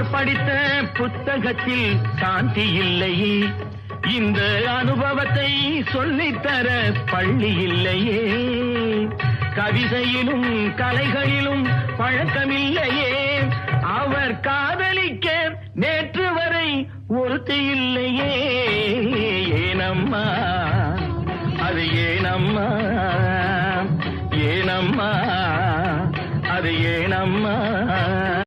அவர் படித்த புத்தகத்தில் சாந்தி இல்லையே இந்த அனுபவத்தை சொல்லித்தர பள்ளி இல்லையே. கவிதையிலும் கலைகளிலும் பழக்கமில்லையே. அவர் காதலிக்க நேற்று வரை ஒருத்தி இல்லையே. ஏனம்மா அது ஏனம்மா ஏனம்மா அது ஏனம்மா.